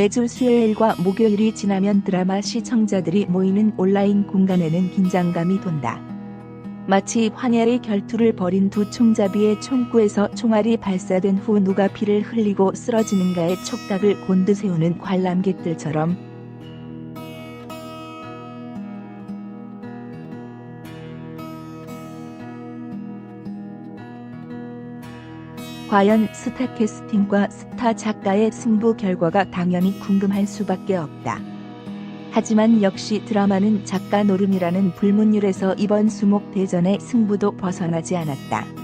매주 수요일과 목요일이 지나면 드라마 시청자들이 모이는 온라인 공간에는 긴장감이 돈다. 마치 환열의 결투를 벌인 두 총잡이의 총구에서 총알이 발사된 후 누가 피를 흘리고 쓰러지는가의 촉각을 곤두세우는 관람객들처럼 과연 스타 캐스팅과 스타 작가의 승부 결과가 당연히 궁금할 수밖에 없다. 하지만 역시 드라마는 작가 노름이라는 불문율에서 이번 수목 대전의 승부도 벗어나지 않았다.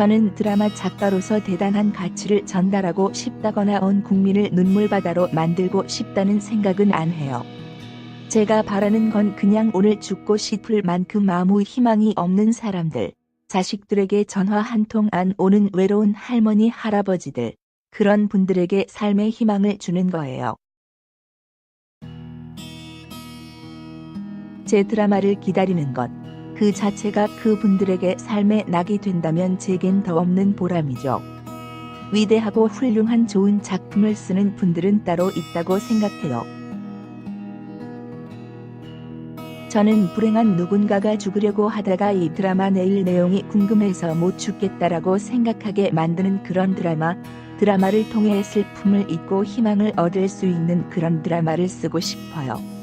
저는 드라마 작가로서 대단한 가치를 전달하고 싶다거나 온 국민을 눈물바다로 만들고 싶다는 생각은 안 해요. 제가 바라는 건 그냥 오늘 죽고 싶을 만큼 아무 희망이 없는 사람들, 자식들에게 전화 한 통 안 오는 외로운 할머니, 할아버지들, 그런 분들에게 삶의 희망을 주는 거예요. 제 드라마를 기다리는 것, 그 자체가 그 분들에게 삶의 낙이 된다면 제겐 더 없는 보람이죠. 위대하고 훌륭한 좋은 작품을 쓰는 분들은 따로 있다고 생각해요. 저는 불행한 누군가가 죽으려고 하다가 이 드라마 내일 내용이 궁금해서 못 죽겠다라고 생각하게 만드는 그런 드라마, 드라마를 통해 슬픔을 잊고 희망을 얻을 수 있는 그런 드라마를 쓰고 싶어요.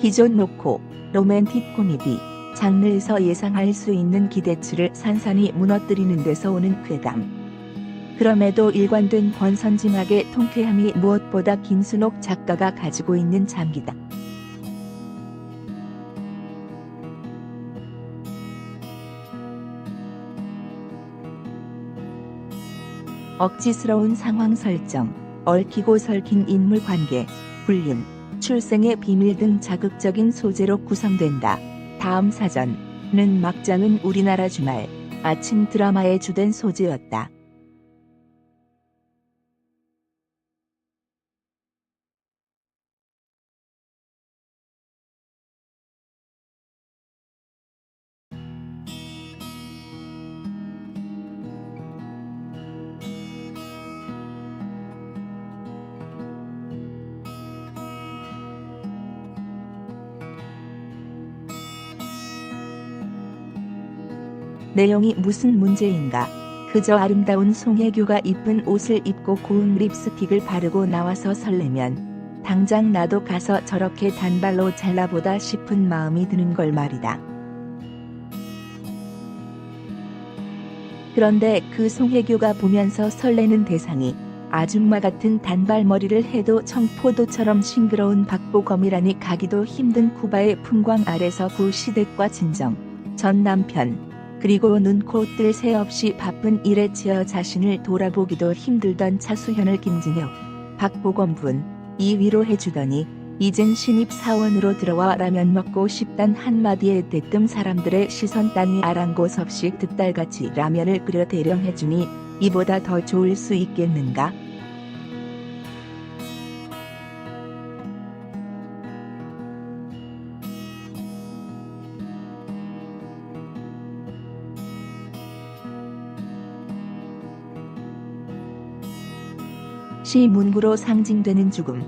기존 로코, 로맨틱 코미디, 장르에서 예상할 수 있는 기대치를 산산이 무너뜨리는 데서 오는 쾌감. 그럼에도 일관된 권선징악의 통쾌함이 무엇보다 김순옥 작가가 가지고 있는 장기다. 억지스러운 상황 설정, 얽히고 설킨 인물 관계, 불륜, 출생의 비밀 등 자극적인 소재로 구성된다. 다음 사전은 막장은 우리나라 주말 아침 드라마의 주된 소재였다. 내용이 무슨 문제인가? 그저 아름다운 송혜교가 이쁜 옷을 입고 고운 립스틱을 바르고 나와서 설레면 당장 나도 가서 저렇게 단발로 잘라보다 싶은 마음이 드는 걸 말이다. 그런데 그 송혜교가 보면서 설레는 대상이 아줌마 같은 단발머리를 해도 청포도처럼 싱그러운 박보검이라니 가기도 힘든 쿠바의 풍광 아래서 구시댁과 진정, 전 남편, 그리고 눈코 뜰 새 없이 바쁜 일에 치여 자신을 돌아보기도 힘들던 차수현을 김진혁, 박보검 분, 이 위로해 주더니 이젠 신입 사원으로 들어와 라면 먹고 싶단 한마디에 대뜸 사람들의 시선 따위 아랑곳 없이 득달같이 라면을 끓여 대령해주니 이보다 더 좋을 수 있겠는가? 시 문구로 상징되는 죽음.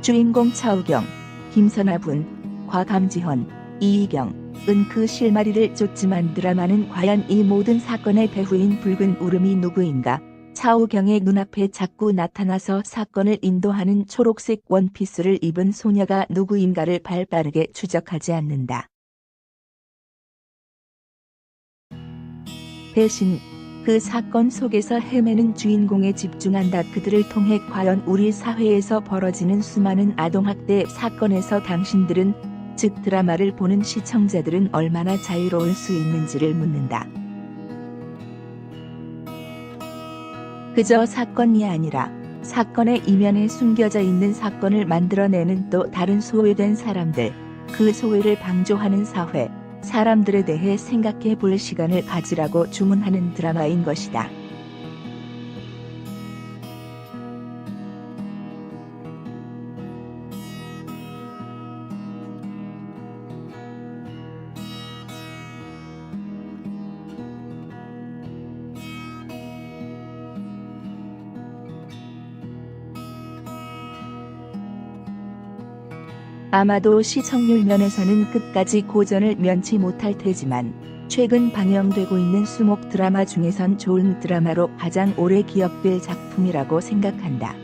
주인공 차우경, 김선아분, 과감지헌, 이희경, 은그 실마리를 쫓지만 드라마는 과연 이 모든 사건의 배후인 붉은 울음이 누구인가? 차우경의 눈앞에 자꾸 나타나서 사건을 인도하는 초록색 원피스를 입은 소녀가 누구인가를 발빠르게 추적하지 않는다. 대신 그 사건 속에서 헤매는 주인공에 집중한다. 그들을 통해 과연 우리 사회에서 벌어지는 수많은 아동학대 사건에서 당신들은 즉 드라마를 보는 시청자들은 얼마나 자유로울 수 있는지를 묻는다. 그저 사건이 아니라 사건의 이면에 숨겨져 있는 사건을 만들어내는 또 다른 소외된 사람들, 그 소외를 방조하는 사회, 사람들에 대해 생각해 볼 시간을 가지라고 주문하는 드라마인 것이다. 아마도 시청률 면에서는 끝까지 고전을 면치 못할 테지만 최근 방영되고 있는 수목 드라마 중에선 좋은 드라마로 가장 오래 기억될 작품이라고 생각한다.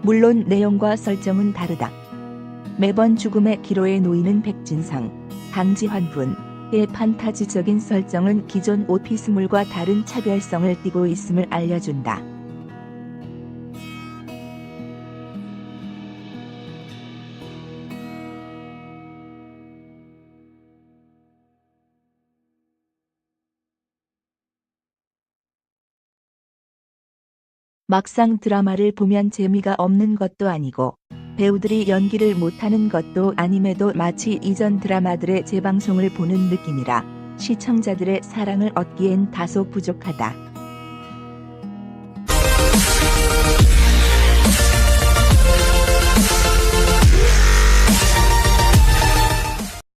물론 내용과 설정은 다르다. 매번 죽음의 기로에 놓이는 백진상, 강지환 분 의 판타지적인 설정은 기존 오피스물과 다른 차별성을 띠고 있음을 알려준다. 막상 드라마를 보면 재미가 없는 것도 아니고 배우들이 연기를 못하는 것도 아님에도 마치 이전 드라마들의 재방송을 보는 느낌이라 시청자들의 사랑을 얻기엔 다소 부족하다.